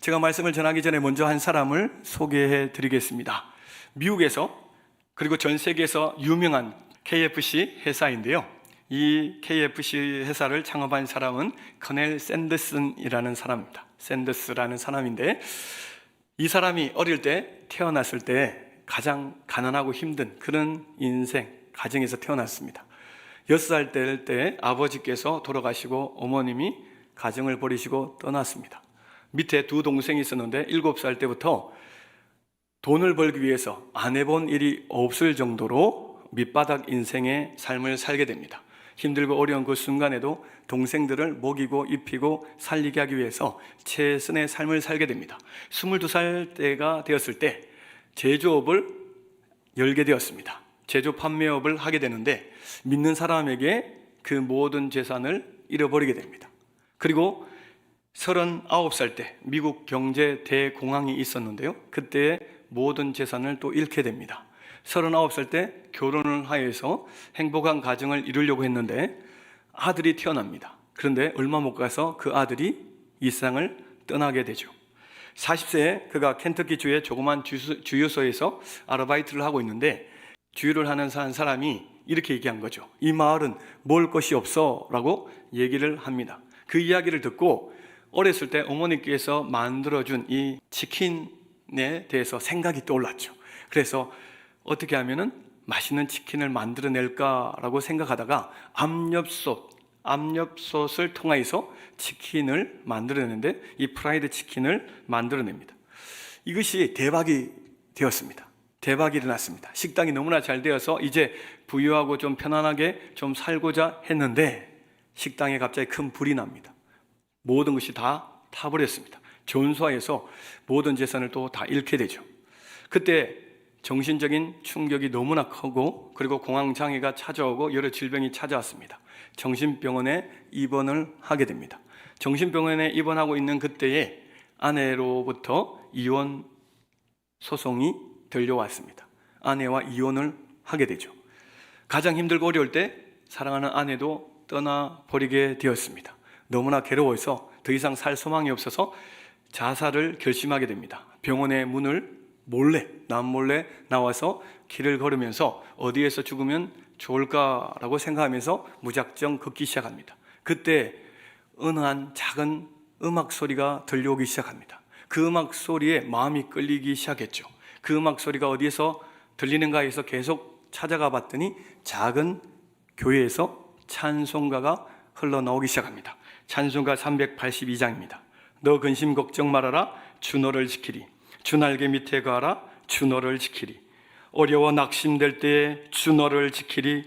제가 말씀을 전하기 전에 먼저 한 사람을 소개해 드리겠습니다. 미국에서 그리고 전 세계에서 유명한 KFC 회사인데요. 이 KFC 회사를 창업한 사람은 커넬 샌더슨이라는 사람입니다. 샌더스라는 사람인데 이 사람이 어릴 때 태어났을 때 가장 가난하고 힘든 그런 인생 가정에서 태어났습니다. 여섯 살될 때 아버지께서 돌아가시고 어머님이 가정을 버리시고 떠났습니다. 밑에 두 동생이 있었는데 일곱 살 때부터 돈을 벌기 위해서 안 해본 일이 없을 정도로 밑바닥 인생의 삶을 살게 됩니다. 힘들고 어려운 그 순간에도 동생들을 먹이고 입히고 살리게 하기 위해서 최선의 삶을 살게 됩니다. 22살 때가 되었을 때 제조업을 열게 되었습니다. 제조 판매업을 하게 되는데 믿는 사람에게 그 모든 재산을 잃어버리게 됩니다. 그리고 39살 때 미국 경제 대공황이 있었는데요. 그때 모든 재산을 또 잃게 됩니다. 39살 때 결혼을 하여서 행복한 가정을 이루려고 했는데 아들이 태어납니다. 그런데 얼마 못 가서 그 아들이 이 세상을 떠나게 되죠. 40세에 그가 켄터키 주의 조그만 주유- 주유소에서 아르바이트를 하고 있는데 주유를 하는 사- 사람이 이렇게 얘기한 거죠. 이 마을은 먹을 것이 없어 라고 얘기를 합니다. 그 이야기를 듣고 어렸을 때 어머니께서 만들어준 이 치킨에 대해서 생각이 떠올랐죠. 그래서 어떻게 하면은 맛있는 치킨을 만들어낼까라고 생각하다가 압력솥, 압력솥을 통해서 치킨을 만들어내는데 이 프라이드 치킨을 만들어냅니다. 이것이 대박이 되었습니다. 대박이 일어났습니다. 식당이 너무나 잘 되어서 이제 부유하고 좀 편안하게 좀 살고자 했는데 식당에 갑자기 큰 불이 납니다. 모든 것이 다 타버렸습니다. 전수하에서 모든 재산을 또 다 잃게 되죠. 그때 정신적인 충격이 너무나 크고 그리고 공황 장애가 찾아오고 여러 질병이 찾아왔습니다. 정신병원에 입원을 하게 됩니다. 정신병원에 입원하고 있는 그때에 아내로부터 이혼 소송이 들려왔습니다. 아내와 이혼을 하게 되죠. 가장 힘들고 어려울 때 사랑하는 아내도 떠나버리게 되었습니다. 너무나 괴로워서 더 이상 살 소망이 없어서 자살을 결심하게 됩니다. 병원의 문을 몰래, 남몰래 나와서 길을 걸으면서 어디에서 죽으면 좋을까라고 생각하면서 무작정 걷기 시작합니다. 그때 은한 작은 음악 소리가 들려오기 시작합니다. 그 음악 소리에 마음이 끌리기 시작했죠. 그 음악 소리가 어디에서 들리는가 해서 계속 찾아가 봤더니 작은 교회에서 찬송가가 흘러나오기 시작합니다. 찬송가 382장입니다. 너 근심 걱정 말아라. 주 너를 지키리. 주 날개 밑에 가라. 주 너를 지키리. 어려워 낙심될 때에 주 너를 지키리.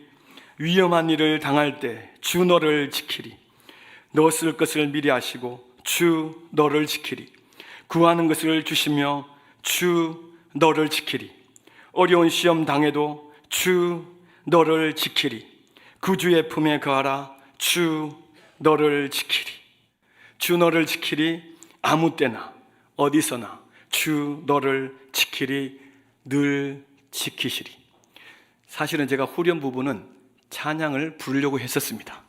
위험한 일을 당할 때 주 너를 지키리. 너쓸 것을 미리 아시고 주 너를 지키리. 구하는 것을 주시며 주 너를 지키리. 어려운 시험 당해도 주 너를 지키리. 구주의 품에 거하라. 주 너를 지키리. 주 너를 지키리. 아무 때나 어디서나 주 너를 지키리. 늘 지키시리. 사실은 제가 후렴 부분은 찬양을 부르려고 했었습니다.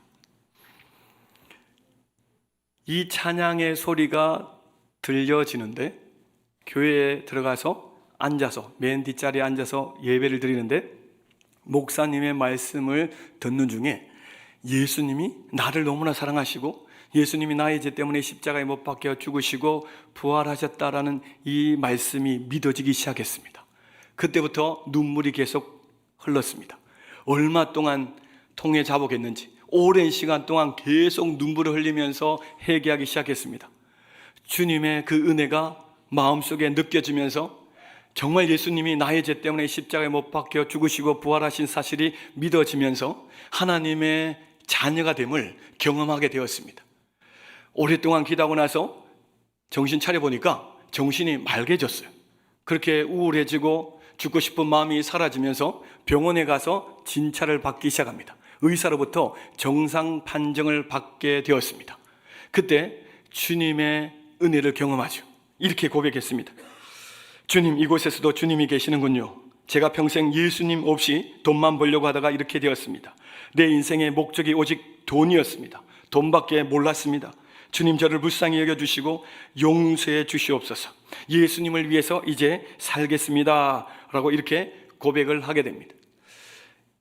이 찬양의 소리가 들려지는데 교회에 들어가서 앉아서 맨 뒷자리에 앉아서 예배를 드리는데 목사님의 말씀을 듣는 중에 예수님이 나를 너무나 사랑하시고 예수님이 나의 죄 때문에 십자가에 못 박혀 죽으시고 부활하셨다라는 이 말씀이 믿어지기 시작했습니다. 그때부터 눈물이 계속 흘렀습니다. 얼마 동안 통에 잡았겠는지 오랜 시간 동안 계속 눈물을 흘리면서 회개하기 시작했습니다. 주님의 그 은혜가 마음속에 느껴지면서 정말 예수님이 나의 죄 때문에 십자가에 못 박혀 죽으시고 부활하신 사실이 믿어지면서 하나님의 자녀가 됨을 경험하게 되었습니다. 오랫동안 기다고 나서 정신 차려보니까 정신이 맑아졌어요. 그렇게 우울해지고 죽고 싶은 마음이 사라지면서 병원에 가서 진찰을 받기 시작합니다. 의사로부터 정상 판정을 받게 되었습니다. 그때 주님의 은혜를 경험하죠. 이렇게 고백했습니다. 주님, 이곳에서도 주님이 계시는군요. 제가 평생 예수님 없이 돈만 벌려고 하다가 이렇게 되었습니다. 내 인생의 목적이 오직 돈이었습니다. 돈밖에 몰랐습니다. 주님 저를 불쌍히 여겨주시고 용서해 주시옵소서. 예수님을 위해서 이제 살겠습니다. 라고 이렇게 고백을 하게 됩니다.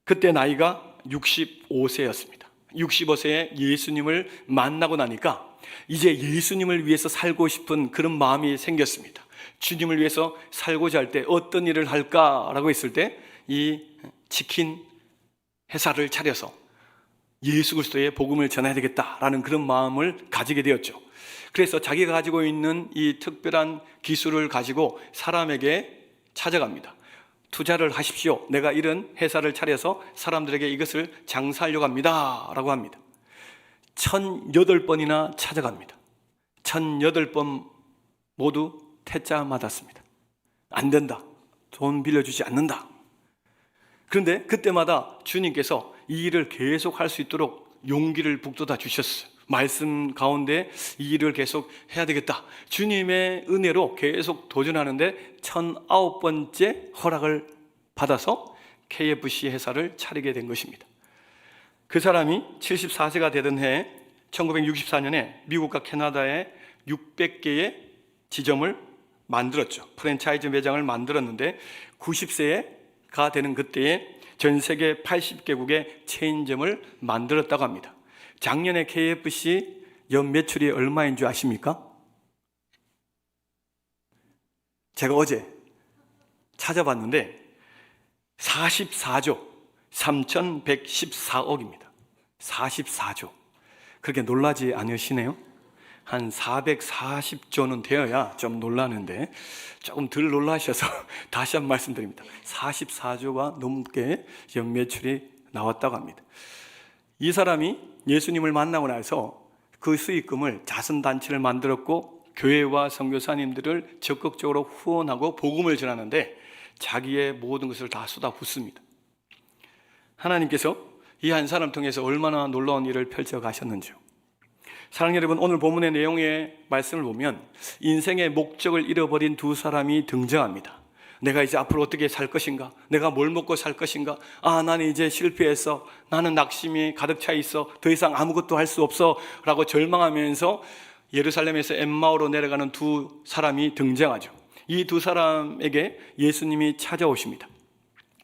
그때 나이가 65세였습니다. 65세에 예수님을 만나고 나니까 이제 예수님을 위해서 살고 싶은 그런 마음이 생겼습니다. 주님을 위해서 살고자 할 때 어떤 일을 할까라고 했을 때 이 치킨 회사를 차려서 예수 그리스도의 복음을 전해야 되겠다라는 그런 마음을 가지게 되었죠. 그래서 자기가 가지고 있는 이 특별한 기술을 가지고 사람에게 찾아갑니다. 투자를 하십시오. 내가 이런 회사를 차려서 사람들에게 이것을 장사하려고 합니다. 라고 합니다. 1008번이나 찾아갑니다. 1008번 모두 퇴짜 맞았습니다. 안 된다. 돈 빌려주지 않는다. 그런데 그때마다 주님께서 이 일을 계속 할 수 있도록 용기를 북돋아 주셨어요. 말씀 가운데 이 일을 계속 해야 되겠다. 주님의 은혜로 계속 도전하는데 1009번째 허락을 받아서 KFC 회사를 차리게 된 것입니다. 그 사람이 74세가 되던 해 1964년에 미국과 캐나다에 600개의 지점을 만들었죠. 프랜차이즈 매장을 만들었는데 90세가 되는 그때에 전 세계 80개국의 체인점을 만들었다고 합니다. 작년에 KFC 연 매출이 얼마인 줄 아십니까? 제가 어제 찾아봤는데 44조 3,114억입니다. 44조. 그렇게 놀라지 않으시네요? 한 440조는 되어야 좀 놀라는데 조금 덜 놀라셔서 다시 한번 말씀드립니다. 44조가 넘게 연매출이 나왔다고 합니다. 이 사람이 예수님을 만나고 나서 그 수익금을 자선단체를 만들었고 교회와 선교사님들을 적극적으로 후원하고 복음을 전하는데 자기의 모든 것을 다 쏟아붓습니다. 하나님께서 이 한 사람 통해서 얼마나 놀라운 일을 펼쳐 가셨는지요. 사랑하는 여러분, 오늘 본문의 내용의 말씀을 보면 인생의 목적을 잃어버린 두 사람이 등장합니다. 내가 이제 앞으로 어떻게 살 것인가? 내가 뭘 먹고 살 것인가? 아, 나는 이제 실패했어. 나는 낙심이 가득 차 있어. 더 이상 아무것도 할 수 없어. 라고 절망하면서 예루살렘에서 엠마오로 내려가는 두 사람이 등장하죠. 이 두 사람에게 예수님이 찾아오십니다.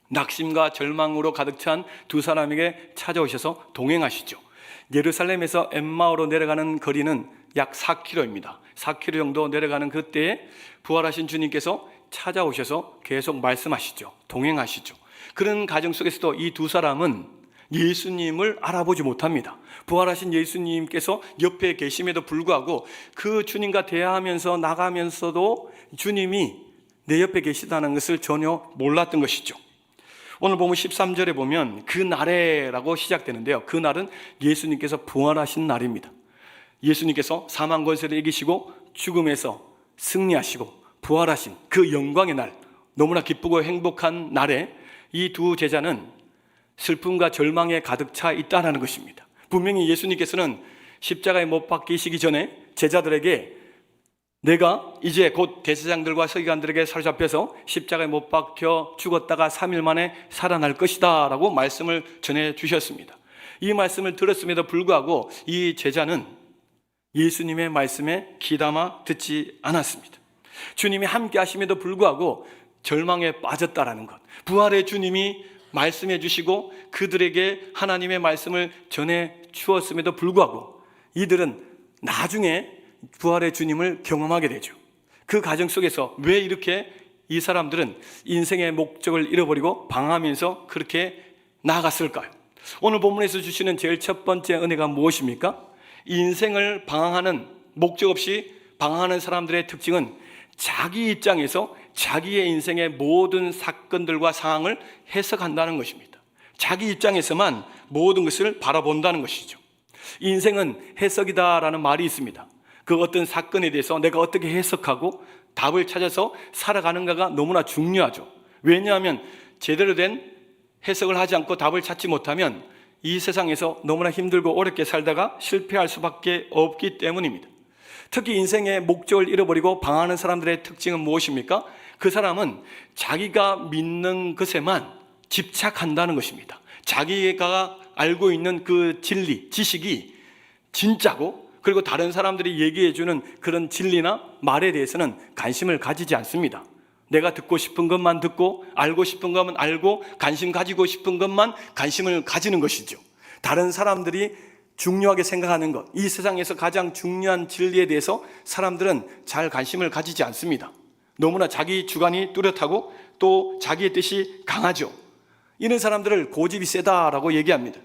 낙심과 절망으로 가득 찬 두 사람에게 찾아오셔서 동행하시죠. 예루살렘에서 엠마오로 내려가는 거리는 약 4km입니다. 4km 정도 내려가는 그때에 부활하신 주님께서 찾아오셔서 계속 말씀하시죠. 동행하시죠. 그런 가정 속에서도 이 두 사람은 예수님을 알아보지 못합니다. 부활하신 예수님께서 옆에 계심에도 불구하고 그 주님과 대화하면서 나가면서도 주님이 내 옆에 계시다는 것을 전혀 몰랐던 것이죠. 오늘 보면 13절에 보면 그 날에라고 시작되는데요. 그 날은 예수님께서 부활하신 날입니다. 예수님께서 사망 권세를 이기시고 죽음에서 승리하시고 부활하신 그 영광의 날, 너무나 기쁘고 행복한 날에 이 두 제자는 슬픔과 절망에 가득 차 있다라는 것입니다. 분명히 예수님께서는 십자가에 못 박히시기 전에 제자들에게 내가 이제 곧 대제장들과 서기관들에게 사로잡혀서 십자가에 못 박혀 죽었다가 3일 만에 살아날 것이다 라고 말씀을 전해 주셨습니다. 이 말씀을 들었음에도 불구하고 이 제자는 예수님의 말씀에 귀담아 듣지 않았습니다. 주님이 함께 하심에도 불구하고 절망에 빠졌다라는 것. 부활의 주님이 말씀해 주시고 그들에게 하나님의 말씀을 전해 주었음에도 불구하고 이들은 나중에 부활의 주님을 경험하게 되죠. 그 과정 속에서 왜 이렇게 이 사람들은 인생의 목적을 잃어버리고 방황하면서 그렇게 나아갔을까요? 오늘 본문에서 주시는 제일 첫 번째 은혜가 무엇입니까? 인생을 방황하는 목적 없이 방황하는 사람들의 특징은 자기 입장에서 자기의 인생의 모든 사건들과 상황을 해석한다는 것입니다. 자기 입장에서만 모든 것을 바라본다는 것이죠. 인생은 해석이다라는 말이 있습니다. 그 어떤 사건에 대해서 내가 어떻게 해석하고 답을 찾아서 살아가는가가 너무나 중요하죠. 왜냐하면 제대로 된 해석을 하지 않고 답을 찾지 못하면 이 세상에서 너무나 힘들고 어렵게 살다가 실패할 수밖에 없기 때문입니다. 특히 인생의 목적을 잃어버리고 방황하는 사람들의 특징은 무엇입니까? 그 사람은 자기가 믿는 것에만 집착한다는 것입니다. 자기가 알고 있는 그 진리, 지식이 진짜고 그리고 다른 사람들이 얘기해 주는 그런 진리나 말에 대해서는 관심을 가지지 않습니다. 내가 듣고 싶은 것만 듣고 알고 싶은 것만 알고 관심 가지고 싶은 것만 관심을 가지는 것이죠. 다른 사람들이 중요하게 생각하는 것, 이 세상에서 가장 중요한 진리에 대해서 사람들은 잘 관심을 가지지 않습니다. 너무나 자기 주관이 뚜렷하고 또 자기의 뜻이 강하죠. 이런 사람들을 고집이 세다라고 얘기합니다.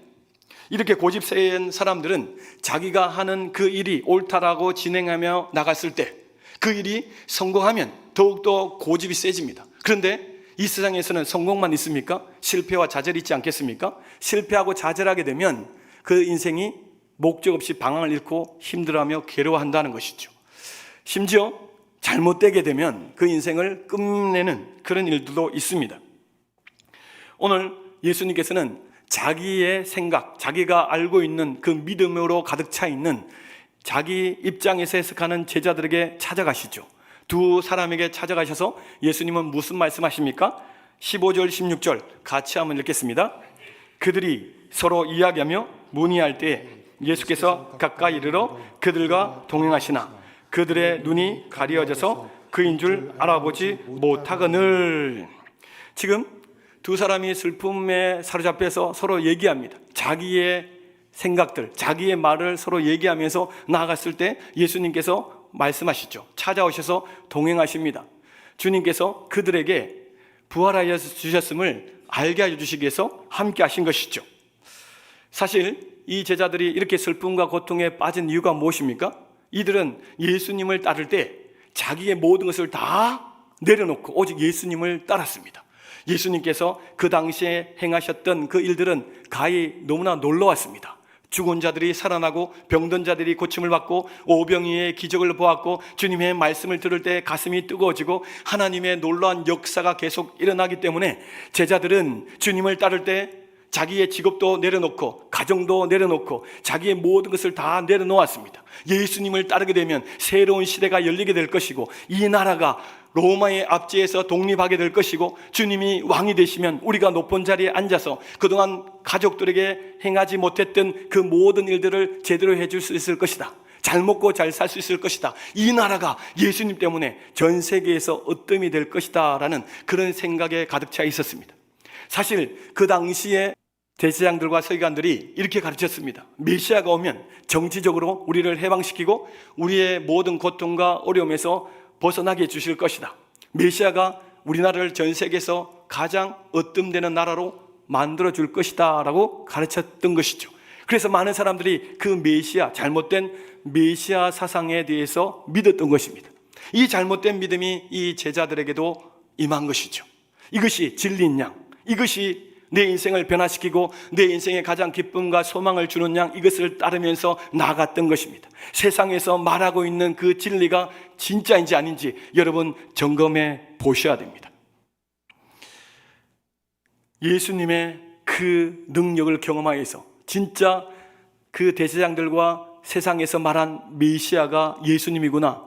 이렇게 고집 센 사람들은 자기가 하는 그 일이 옳다라고 진행하며 나갔을 때 그 일이 성공하면 더욱더 고집이 세집니다. 그런데 이 세상에서는 성공만 있습니까? 실패와 좌절이 있지 않겠습니까? 실패하고 좌절하게 되면 그 인생이 목적 없이 방황을 잃고 힘들어하며 괴로워한다는 것이죠. 심지어 잘못되게 되면 그 인생을 끝내는 그런 일들도 있습니다. 오늘 예수님께서는 자기의 생각, 자기가 알고 있는 그 믿음으로 가득 차 있는 자기 입장에서 해석하는 제자들에게 찾아가시죠. 두 사람에게 찾아가셔서 예수님은 무슨 말씀하십니까? 15절, 16절 같이 한번 읽겠습니다. 그들이 서로 이야기하며 문의할 때 예수께서 가까이 이르러 그들과 동행하시나 그들의 눈이 가려져서 그인 줄 알아보지 못하거늘 지금 두 사람이 슬픔에 사로잡혀서 서로 얘기합니다. 자기의 생각들, 자기의 말을 서로 얘기하면서 나아갔을 때 예수님께서 말씀하시죠. 찾아오셔서 동행하십니다. 주님께서 그들에게 부활하여 주셨음을 알게 해 주시기 위해서 함께 하신 것이죠. 사실 이 제자들이 이렇게 슬픔과 고통에 빠진 이유가 무엇입니까? 이들은 예수님을 따를 때 자기의 모든 것을 다 내려놓고 오직 예수님을 따랐습니다. 예수님께서 그 당시에 행하셨던 그 일들은 가히 너무나 놀라웠습니다. 죽은 자들이 살아나고 병든 자들이 고침을 받고 오병이의 기적을 보았고 주님의 말씀을 들을 때 가슴이 뜨거워지고 하나님의 놀라운 역사가 계속 일어나기 때문에 제자들은 주님을 따를 때 자기의 직업도 내려놓고 가정도 내려놓고 자기의 모든 것을 다 내려놓았습니다. 예수님을 따르게 되면 새로운 시대가 열리게 될 것이고 이 나라가 로마의 압제에서 독립하게 될 것이고 주님이 왕이 되시면 우리가 높은 자리에 앉아서 그동안 가족들에게 행하지 못했던 그 모든 일들을 제대로 해줄 수 있을 것이다. 잘 먹고 잘 살 수 있을 것이다. 이 나라가 예수님 때문에 전 세계에서 어뜸이 될 것이다. 라는 그런 생각에 가득 차 있었습니다. 사실 그 당시에 대제장들과 서기관들이 이렇게 가르쳤습니다. 메시아가 오면 정치적으로 우리를 해방시키고 우리의 모든 고통과 어려움에서 벗어나게 해 주실 것이다. 메시아가 우리나라를 전 세계에서 가장 어뜸되는 나라로 만들어 줄 것이다. 라고 가르쳤던 것이죠. 그래서 많은 사람들이 그 메시아, 잘못된 메시아 사상에 대해서 믿었던 것입니다. 이 잘못된 믿음이 이 제자들에게도 임한 것이죠. 이것이 진리인 양, 이것이 내 인생을 변화시키고 내 인생에 가장 기쁨과 소망을 주는 양 이것을 따르면서 나아갔던 것입니다. 세상에서 말하고 있는 그 진리가 진짜인지 아닌지 여러분 점검해 보셔야 됩니다. 예수님의 그 능력을 경험하여서 진짜 그 대제장들과 세상에서 말한 메시아가 예수님이구나.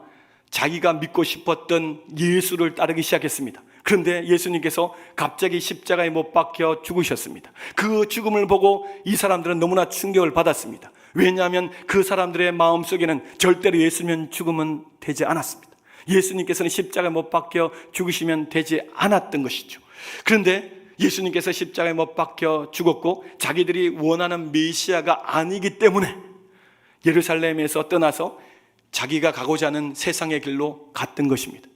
자기가 믿고 싶었던 예수를 따르기 시작했습니다. 그런데 예수님께서 갑자기 십자가에 못 박혀 죽으셨습니다. 그 죽음을 보고 이 사람들은 너무나 충격을 받았습니다. 왜냐하면 그 사람들의 마음 속에는 절대로 예수면 죽으면 되지 않았습니다. 예수님께서는 십자가에 못 박혀 죽으시면 되지 않았던 것이죠. 그런데 예수님께서 십자가에 못 박혀 죽었고 자기들이 원하는 메시아가 아니기 때문에 예루살렘에서 떠나서 자기가 가고자 하는 세상의 길로 갔던 것입니다.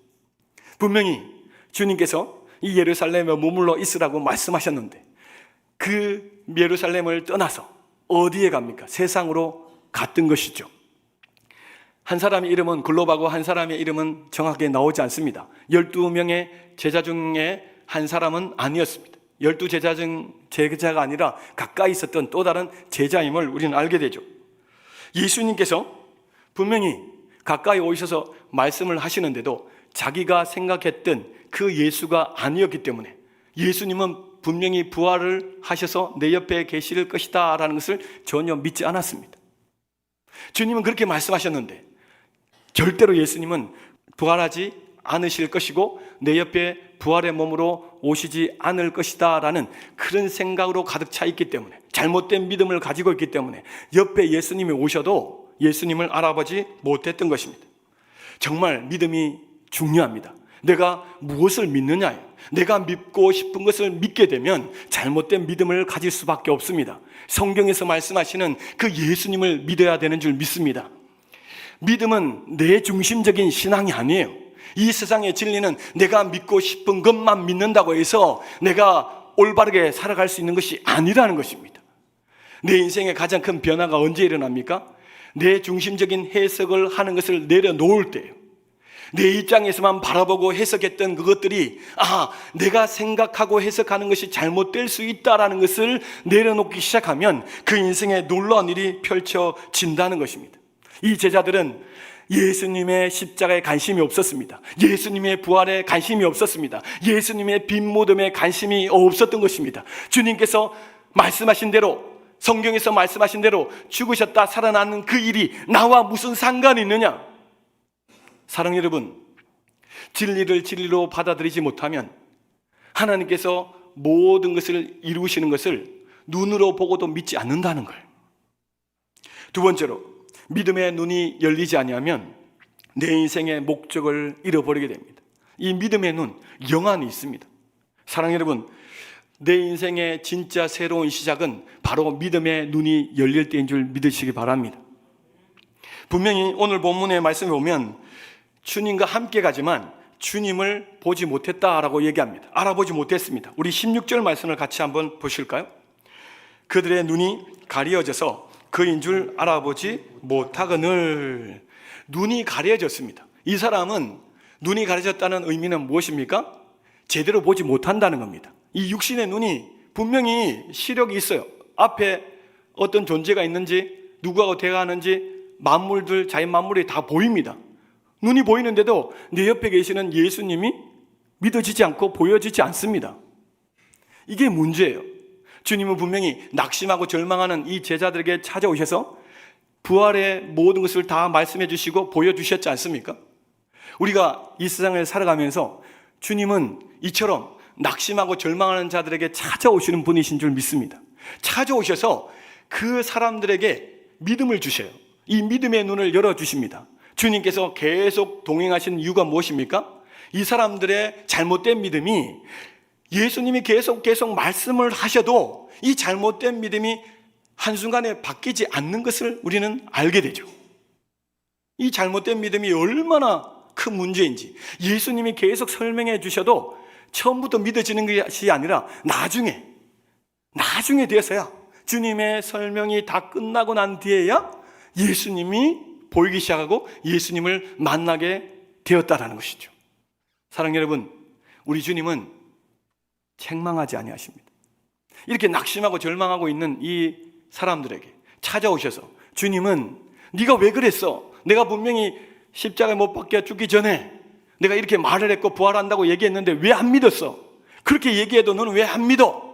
분명히 주님께서 이 예루살렘에 머물러 있으라고 말씀하셨는데 그 예루살렘을 떠나서 어디에 갑니까? 세상으로 갔던 것이죠. 한 사람의 이름은 글로바고 한 사람의 이름은 정확하게 나오지 않습니다. 12명의 제자 중에 한 사람은 아니었습니다. 12 제자 중 제자가 아니라 가까이 있었던 또 다른 제자임을 우리는 알게 되죠. 예수님께서 분명히 가까이 오셔서 말씀을 하시는데도 자기가 생각했던 그 예수가 아니었기 때문에 예수님은 분명히 부활을 하셔서 내 옆에 계실 것이다 라는 것을 전혀 믿지 않았습니다. 주님은 그렇게 말씀하셨는데 절대로 예수님은 부활하지 않으실 것이고 내 옆에 부활의 몸으로 오시지 않을 것이다 라는 그런 생각으로 가득 차 있기 때문에 잘못된 믿음을 가지고 있기 때문에 옆에 예수님이 오셔도 예수님을 알아보지 못했던 것입니다. 정말 믿음이 중요합니다. 내가 무엇을 믿느냐예요. 내가 믿고 싶은 것을 믿게 되면 잘못된 믿음을 가질 수밖에 없습니다. 성경에서 말씀하시는 그 예수님을 믿어야 되는 줄 믿습니다. 믿음은 내 중심적인 신앙이 아니에요. 이 세상의 진리는 내가 믿고 싶은 것만 믿는다고 해서 내가 올바르게 살아갈 수 있는 것이 아니라는 것입니다. 내 인생의 가장 큰 변화가 언제 일어납니까? 내 중심적인 해석을 하는 것을 내려놓을 때예요. 내 입장에서만 바라보고 해석했던 그것들이 아, 내가 생각하고 해석하는 것이 잘못될 수 있다라는 것을 내려놓기 시작하면 그 인생에 놀라운 일이 펼쳐진다는 것입니다. 이 제자들은 예수님의 십자가에 관심이 없었습니다. 예수님의 부활에 관심이 없었습니다. 예수님의 빈 모듬에 관심이 없었던 것입니다. 주님께서 말씀하신 대로 성경에서 말씀하신 대로 죽으셨다 살아나는 그 일이 나와 무슨 상관이 있느냐? 사랑 여러분, 진리를 진리로 받아들이지 못하면 하나님께서 모든 것을 이루시는 것을 눈으로 보고도 믿지 않는다는 걸. 두 번째로 믿음의 눈이 열리지 아니하면 내 인생의 목적을 잃어버리게 됩니다. 이 믿음의 눈 영안이 있습니다. 사랑 여러분, 내 인생의 진짜 새로운 시작은 바로 믿음의 눈이 열릴 때인 줄 믿으시기 바랍니다. 분명히 오늘 본문의 말씀에 보면 주님과 함께 가지만 주님을 보지 못했다라고 얘기합니다. 알아보지 못했습니다. 우리 16절 말씀을 같이 한번 보실까요? 그들의 눈이 가려져서 그인 줄 알아보지 못하거늘 눈이 가려졌습니다. 이 사람은 눈이 가려졌다는 의미는 무엇입니까? 제대로 보지 못한다는 겁니다. 이 육신의 눈이 분명히 시력이 있어요. 앞에 어떤 존재가 있는지 누구하고 대화하는지 만물들 자연 만물이 다 보입니다. 눈이 보이는데도 내 옆에 계시는 예수님이 믿어지지 않고 보여지지 않습니다. 이게 문제예요. 주님은 분명히 낙심하고 절망하는 이 제자들에게 찾아오셔서 부활의 모든 것을 다 말씀해 주시고 보여주셨지 않습니까? 우리가 이 세상을 살아가면서 주님은 이처럼 낙심하고 절망하는 자들에게 찾아오시는 분이신 줄 믿습니다. 찾아오셔서 그 사람들에게 믿음을 주셔요. 이 믿음의 눈을 열어주십니다. 주님께서 계속 동행하신 이유가 무엇입니까? 이 사람들의 잘못된 믿음이 예수님이 계속 계속 말씀을 하셔도 이 잘못된 믿음이 한순간에 바뀌지 않는 것을 우리는 알게 되죠. 이 잘못된 믿음이 얼마나 큰 문제인지 예수님이 계속 설명해 주셔도 처음부터 믿어지는 것이 아니라 나중에, 나중에 돼서야 주님의 설명이 다 끝나고 난 뒤에야 예수님이 보이기 시작하고 예수님을 만나게 되었다라는 것이죠. 사랑 여러분, 우리 주님은 책망하지 아니하십니다. 이렇게 낙심하고 절망하고 있는 이 사람들에게 찾아오셔서 주님은 네가 왜 그랬어? 내가 분명히 십자가에 못 박혀 죽기 전에 내가 이렇게 말을 했고 부활한다고 얘기했는데 왜 안 믿었어? 그렇게 얘기해도 너는 왜 안 믿어?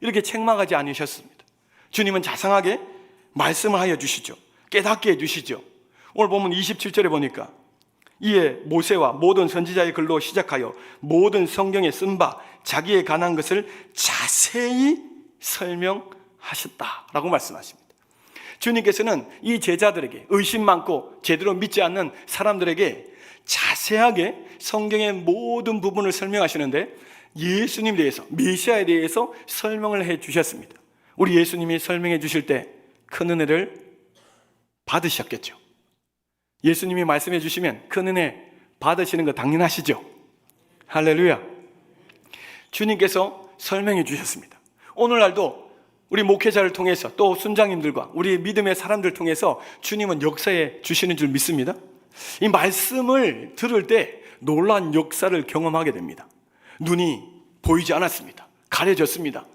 이렇게 책망하지 않으셨습니다. 주님은 자상하게 말씀을 하여 주시죠. 깨닫게 해 주시죠. 오늘 보면 27절에 보니까 이에 모세와 모든 선지자의 글로 시작하여 모든 성경에 쓴 바 자기에 관한 것을 자세히 설명하셨다라고 말씀하십니다. 주님께서는 이 제자들에게 의심 많고 제대로 믿지 않는 사람들에게 자세하게 성경의 모든 부분을 설명하시는데 예수님 대해서 메시아에 대해서 설명을 해 주셨습니다. 우리 예수님이 설명해 주실 때 큰 은혜를 받으셨겠죠. 예수님이 말씀해 주시면 큰 은혜 받으시는 거 당연하시죠. 할렐루야. 주님께서 설명해 주셨습니다. 오늘날도 우리 목회자를 통해서 또 순장님들과 우리 믿음의 사람들 통해서 주님은 역사해 주시는 줄 믿습니다. 이 말씀을 들을 때 놀란 역사를 경험하게 됩니다. 눈이 보이지 않았습니다. 가려졌습니다.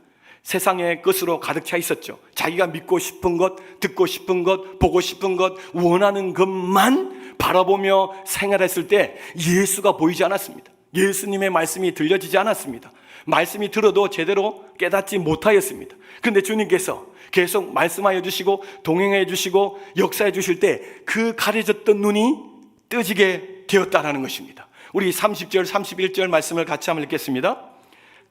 세상의 것으로 가득 차 있었죠. 자기가 믿고 싶은 것, 듣고 싶은 것, 보고 싶은 것, 원하는 것만 바라보며 생활했을 때 예수가 보이지 않았습니다. 예수님의 말씀이 들려지지 않았습니다. 말씀이 들어도 제대로 깨닫지 못하였습니다. 근데 주님께서 계속 말씀하여 주시고 동행해 주시고 역사해 주실 때 그 가려졌던 눈이 뜨지게 되었다라는 것입니다. 우리 30절, 31절 말씀을 같이 한번 읽겠습니다.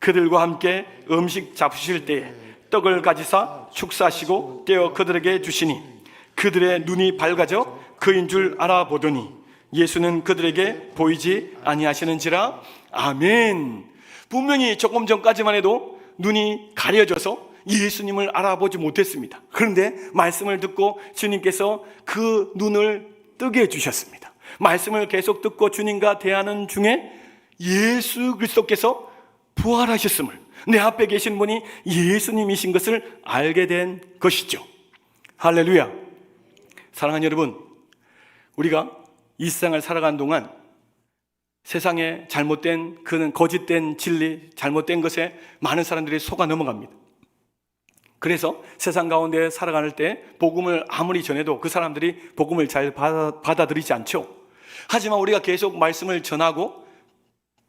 그들과 함께 음식 잡수실 때에 떡을 가지사 축사하시고 떼어 그들에게 주시니 그들의 눈이 밝아져 그인 줄 알아보더니 예수는 그들에게 보이지 아니하시는지라 아멘. 분명히 조금 전까지만 해도 눈이 가려져서 예수님을 알아보지 못했습니다. 그런데 말씀을 듣고 주님께서 그 눈을 뜨게 해주셨습니다. 말씀을 계속 듣고 주님과 대하는 중에 예수 그리스도께서 부활하셨음을 내 앞에 계신 분이 예수님이신 것을 알게 된 것이죠. 할렐루야. 사랑하는 여러분, 우리가 이 세상을 살아가는 동안 세상에 잘못된 그는 거짓된 진리, 잘못된 것에 많은 사람들이 속아 넘어갑니다. 그래서 세상 가운데 살아갈 때 복음을 아무리 전해도 그 사람들이 복음을 잘 받아, 받아들이지 않죠. 하지만 우리가 계속 말씀을 전하고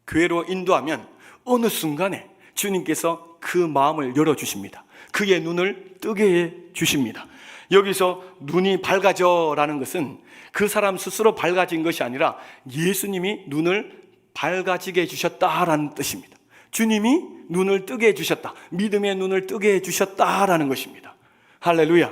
교회로 인도하면 어느 순간에 주님께서 그 마음을 열어주십니다. 그의 눈을 뜨게 해 주십니다. 여기서 눈이 밝아져라는 것은 그 사람 스스로 밝아진 것이 아니라 예수님이 눈을 밝아지게 해주셨다라는 뜻입니다. 주님이 눈을 뜨게 해주셨다. 믿음의 눈을 뜨게 해주셨다라는 것입니다. 할렐루야.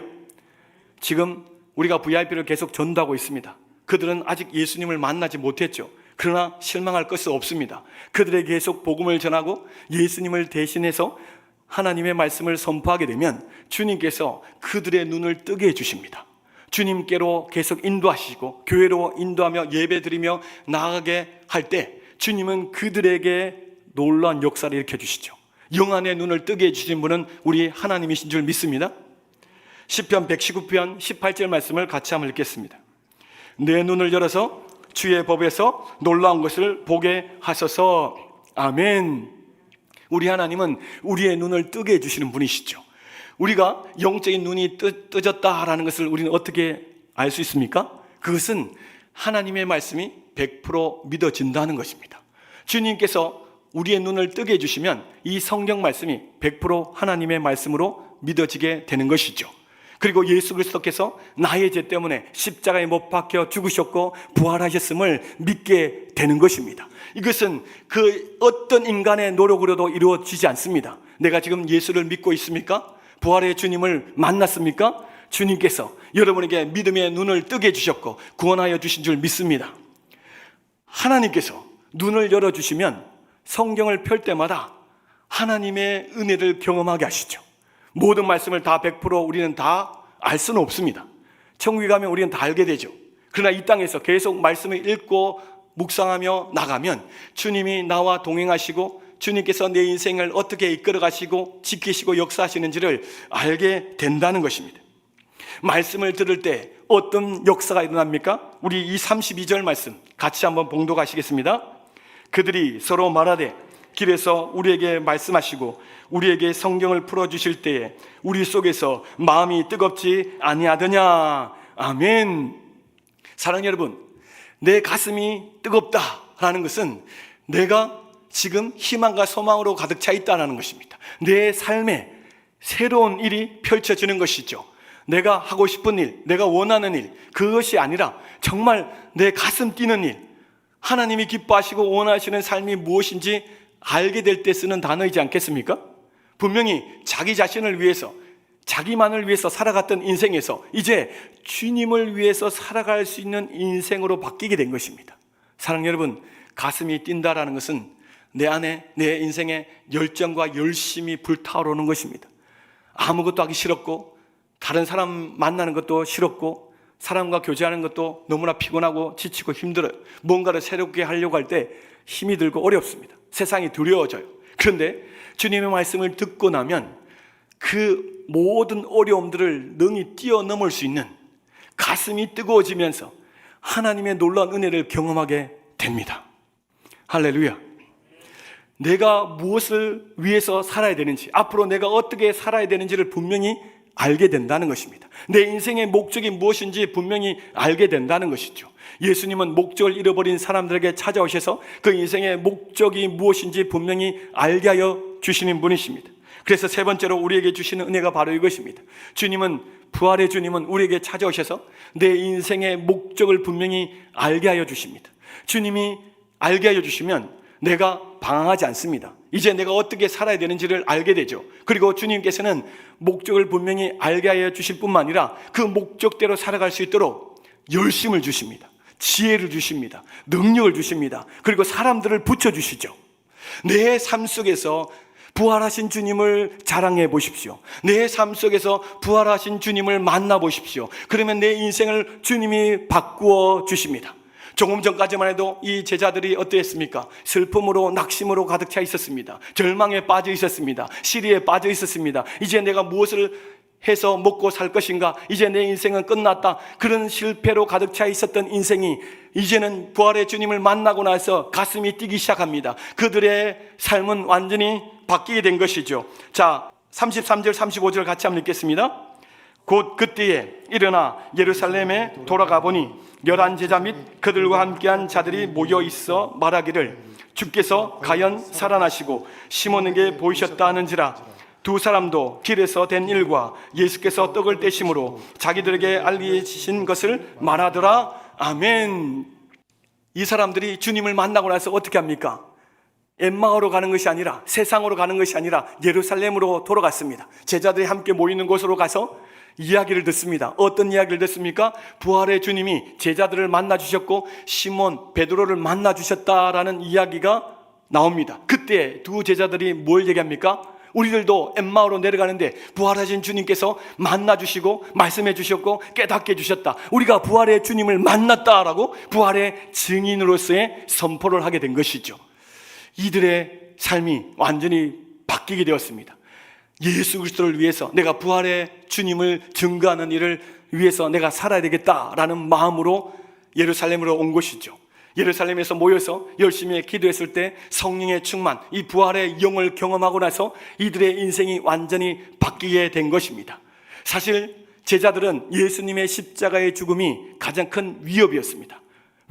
지금 우리가 VIP를 계속 전도하고 있습니다. 그들은 아직 예수님을 만나지 못했죠. 그러나 실망할 것은 없습니다. 그들에게 계속 복음을 전하고 예수님을 대신해서 하나님의 말씀을 선포하게 되면 주님께서 그들의 눈을 뜨게 해주십니다. 주님께로 계속 인도하시고 교회로 인도하며 예배드리며 나아가게 할 때 주님은 그들에게 놀라운 역사를 일으켜 주시죠. 영안의 눈을 뜨게 해주신 분은 우리 하나님이신 줄 믿습니다. 10편 119편 18절 말씀을 같이 한번 읽겠습니다. 내 눈을 열어서 주의 법에서 놀라운 것을 보게 하소서. 아멘. 우리 하나님은 우리의 눈을 뜨게 해주시는 분이시죠. 우리가 영적인 눈이 뜨, 뜨졌다라는 것을 우리는 어떻게 알 수 있습니까? 그것은 하나님의 말씀이 100% 믿어진다는 것입니다. 주님께서 우리의 눈을 뜨게 해주시면 이 성경 말씀이 100% 하나님의 말씀으로 믿어지게 되는 것이죠. 그리고 예수 그리스도께서 나의 죄 때문에 십자가에 못 박혀 죽으셨고 부활하셨음을 믿게 되는 것입니다. 이것은 그 어떤 인간의 노력으로도 이루어지지 않습니다. 내가 지금 예수를 믿고 있습니까? 부활의 주님을 만났습니까? 주님께서 여러분에게 믿음의 눈을 뜨게 해주셨고 구원하여 주신 줄 믿습니다. 하나님께서 눈을 열어주시면 성경을 펼 때마다 하나님의 은혜를 경험하게 하시죠. 모든 말씀을 다 100% 우리는 다 알 수는 없습니다. 천국에 가면 우리는 다 알게 되죠. 그러나 이 땅에서 계속 말씀을 읽고 묵상하며 나가면 주님이 나와 동행하시고 주님께서 내 인생을 어떻게 이끌어 가시고 지키시고 역사하시는지를 알게 된다는 것입니다. 말씀을 들을 때 어떤 역사가 일어납니까? 우리 이 32절 말씀 같이 한번 봉독하시겠습니다. 그들이 서로 말하되 길에서 우리에게 말씀하시고 우리에게 성경을 풀어 주실 때에 우리 속에서 마음이 뜨겁지 아니하더냐. 아멘. 사랑 여러분, 내 가슴이 뜨겁다라는 것은 내가 지금 희망과 소망으로 가득 차 있다는 것입니다. 내 삶에 새로운 일이 펼쳐지는 것이죠. 내가 하고 싶은 일, 내가 원하는 일, 그것이 아니라 정말 내 가슴 뛰는 일, 하나님이 기뻐하시고 원하시는 삶이 무엇인지 알게 될 때 쓰는 단어이지 않겠습니까? 분명히 자기 자신을 위해서, 자기만을 위해서 살아갔던 인생에서 이제 주님을 위해서 살아갈 수 있는 인생으로 바뀌게 된 것입니다. 사랑 여러분, 가슴이 뛴다라는 것은 내 안에 내 인생에 열정과 열심이 불타오르는 것입니다. 아무것도 하기 싫었고 다른 사람 만나는 것도 싫었고 사람과 교제하는 것도 너무나 피곤하고 지치고 힘들어요. 뭔가를 새롭게 하려고 할 때 힘이 들고 어렵습니다. 세상이 두려워져요. 그런데 주님의 말씀을 듣고 나면 그 모든 어려움들을 능히 뛰어넘을 수 있는 가슴이 뜨거워지면서 하나님의 놀라운 은혜를 경험하게 됩니다. 할렐루야. 내가 무엇을 위해서 살아야 되는지, 앞으로 내가 어떻게 살아야 되는지를 분명히 알게 된다는 것입니다. 내 인생의 목적이 무엇인지 분명히 알게 된다는 것이죠. 예수님은 목적을 잃어버린 사람들에게 찾아오셔서 그 인생의 목적이 무엇인지 분명히 알게 하여 주시는 분이십니다. 그래서 세 번째로 우리에게 주시는 은혜가 바로 이것입니다. 주님은 부활의 주님은 우리에게 찾아오셔서 내 인생의 목적을 분명히 알게 하여 주십니다. 주님이 알게 하여 주시면 내가 방황하지 않습니다. 이제 내가 어떻게 살아야 되는지를 알게 되죠. 그리고 주님께서는 목적을 분명히 알게 하여 주실 뿐만 아니라 그 목적대로 살아갈 수 있도록 열심을 주십니다. 지혜를 주십니다. 능력을 주십니다. 그리고 사람들을 붙여주시죠. 내 삶 속에서 부활하신 주님을 자랑해 보십시오. 내 삶 속에서 부활하신 주님을 만나 보십시오. 그러면 내 인생을 주님이 바꾸어 주십니다. 조금 전까지만 해도 이 제자들이 어떠했습니까? 슬픔으로 낙심으로 가득 차 있었습니다. 절망에 빠져 있었습니다. 시리에 빠져 있었습니다. 이제 내가 무엇을 해서 먹고 살 것인가? 이제 내 인생은 끝났다. 그런 실패로 가득 차 있었던 인생이 이제는 부활의 주님을 만나고 나서 가슴이 뛰기 시작합니다. 그들의 삶은 완전히 바뀌게 된 것이죠. 자, 33절, 35절 같이 한번 읽겠습니다. 곧 그때에 일어나 예루살렘에 돌아가 보니 열한 제자 및 그들과 함께한 자들이 모여 있어 말하기를 주께서 가연 살아나시고 시몬에게 보이셨다 하는지라. 두 사람도 길에서 된 일과 예수께서 떡을 떼심으로 자기들에게 알리신 것을 말하더라. 아멘. 이 사람들이 주님을 만나고 나서 어떻게 합니까? 엠마오로 가는 것이 아니라 세상으로 가는 것이 아니라 예루살렘으로 돌아갔습니다. 제자들이 함께 모이는 곳으로 가서 이야기를 듣습니다. 어떤 이야기를 듣습니까? 부활의 주님이 제자들을 만나 주셨고 시몬 베드로를 만나 주셨다라는 이야기가 나옵니다. 그때 두 제자들이 뭘 얘기합니까? 우리들도 엠마오로 내려가는데 부활하신 주님께서 만나 주시고 말씀해 주셨고 깨닫게 해 주셨다. 우리가 부활의 주님을 만났다라고 부활의 증인으로서의 선포를 하게 된 것이죠. 이들의 삶이 완전히 바뀌게 되었습니다. 예수 그리스도를 위해서 내가 부활의 주님을 증거하는 일을 위해서 내가 살아야 되겠다라는 마음으로 예루살렘으로 온 것이죠. 예루살렘에서 모여서 열심히 기도했을 때 성령의 충만, 이 부활의 영을 경험하고 나서 이들의 인생이 완전히 바뀌게 된 것입니다. 사실 제자들은 예수님의 십자가의 죽음이 가장 큰 위협이었습니다.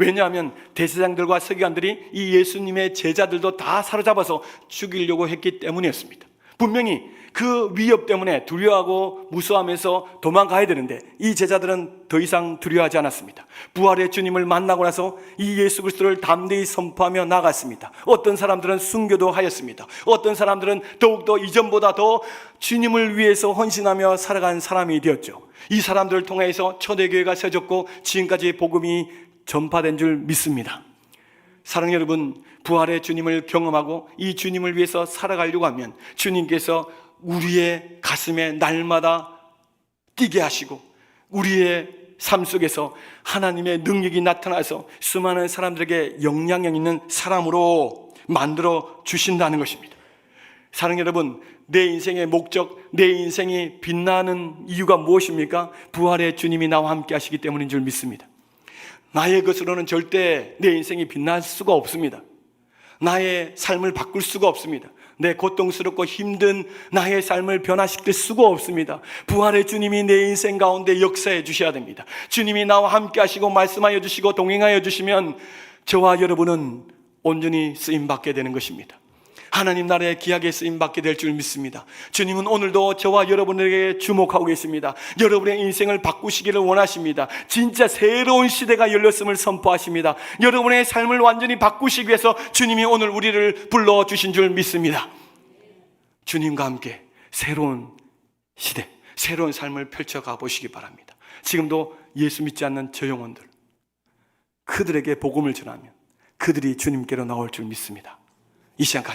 왜냐하면 대제장들과 서기관들이 이 예수님의 제자들도 다 사로잡아서 죽이려고 했기 때문이었습니다. 분명히 그 위협 때문에 두려워하고 무서워하면서 도망가야 되는데 이 제자들은 더 이상 두려워하지 않았습니다. 부활의 주님을 만나고 나서 이 예수 그리스도를 담대히 선포하며 나갔습니다. 어떤 사람들은 순교도 하였습니다. 어떤 사람들은 더욱더 이전보다 더 주님을 위해서 헌신하며 살아간 사람이 되었죠. 이 사람들을 통해서 초대교회가 세졌고 지금까지 복음이 전파된 줄 믿습니다. 사랑 여러분, 부활의 주님을 경험하고 이 주님을 위해서 살아가려고 하면 주님께서 우리의 가슴에 날마다 뛰게 하시고 우리의 삶 속에서 하나님의 능력이 나타나서 수많은 사람들에게 영향력 있는 사람으로 만들어 주신다는 것입니다. 사랑 여러분, 내 인생의 목적, 내 인생이 빛나는 이유가 무엇입니까? 부활의 주님이 나와 함께 하시기 때문인 줄 믿습니다. 나의 것으로는 절대 내 인생이 빛날 수가 없습니다. 나의 삶을 바꿀 수가 없습니다. 내 고통스럽고 힘든 나의 삶을 변화시킬 수가 없습니다. 부활의 주님이 내 인생 가운데 역사해 주셔야 됩니다. 주님이 나와 함께 하시고 말씀하여 주시고 동행하여 주시면 저와 여러분은 온전히 쓰임 받게 되는 것입니다. 하나님 나라의 기하게 쓰임 받게 될 줄 믿습니다. 주님은 오늘도 저와 여러분에게 주목하고 계십니다. 여러분의 인생을 바꾸시기를 원하십니다. 진짜 새로운 시대가 열렸음을 선포하십니다. 여러분의 삶을 완전히 바꾸시기 위해서 주님이 오늘 우리를 불러 주신 줄 믿습니다. 주님과 함께 새로운 시대, 새로운 삶을 펼쳐가 보시기 바랍니다. 지금도 예수 믿지 않는 저 영혼들, 그들에게 복음을 전하면 그들이 주님께로 나올 줄 믿습니다. 이 시간 같이